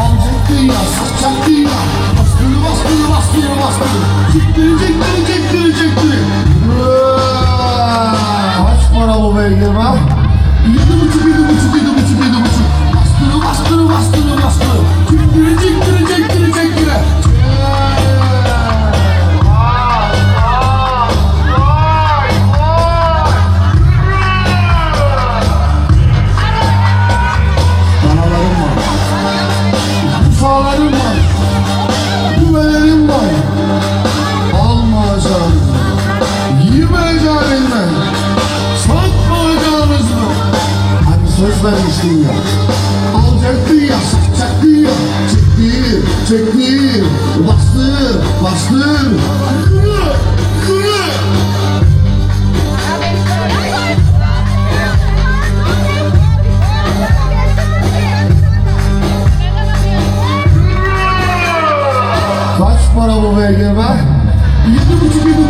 Alacak kıyıya, satacak kıyıya Bastırı bastırı bastırı bastırı Çektirecek beni çektirecek beni Kaç para bu beygir ha? Yedi buçuk yedi buçuk yedi buçuk yedi vermiştin ya. Alacaktın ya, satacaktın ya. Çektir, çektir. Bastır, bastır. Yürü, yürü. Kaç para bu buçuk, yedi buçuk, yedi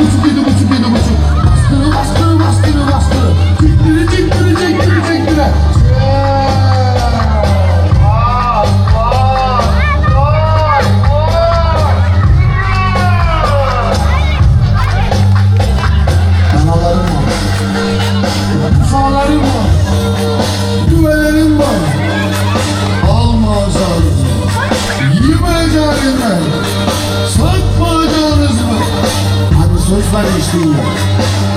Satmayacağınız mı? Hani söz vermiştin ya.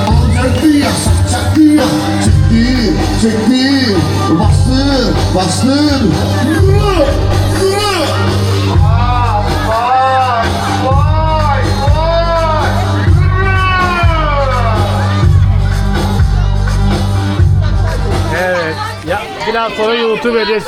Alacaktın ya, satacaktın ya. Çektir, çektir. Bastır, bastır. Yürü, yürü. Evet. Ya biraz sonra YouTube edersin.